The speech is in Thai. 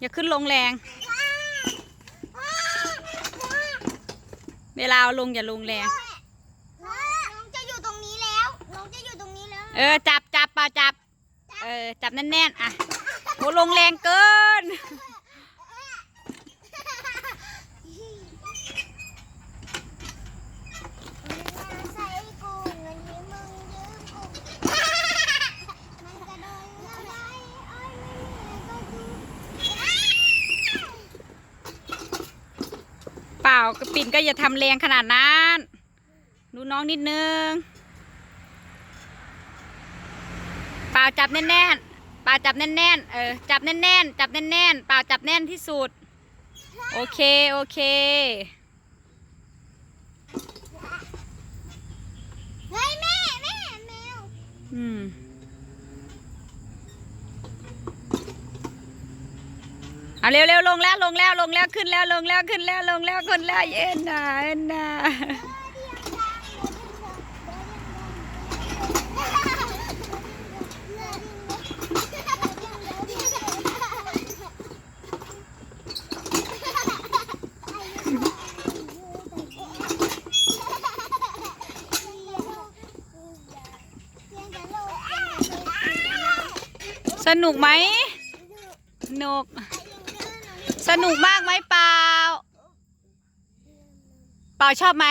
อย่าขึ้นลงแรง เวลาเอาลงอย่าลงแรง น้องจะอยู่ตรงนี้แล้ว น้องจะอยู่ตรงนี้แล้ว เออ จับจับเปล่าจับ เออ จับแน่นๆ อะโหลงแรงเกิน กระปิ่นก็อย่าทำแรงขนาดนั้น ดูน้องนิดนึงเปล่าจับแน่นๆเปล่าจับแน่นๆเออจับแน่นๆจับแน่นๆเปล่าจับแน่นที่สุด โอเคโอเคเฮ้ยแม่แม่แมวอืม เอาเร็วเร็วลงแล้วลงแล้วลงแล้วขึ้นแล้วลงแล้วขึ้นแล้วลงแล้วขึ้นแล้วเย็นนะเย็นนะสนุกไหม นุกสนุกมากไหมเปล่า เปล่าชอบไหม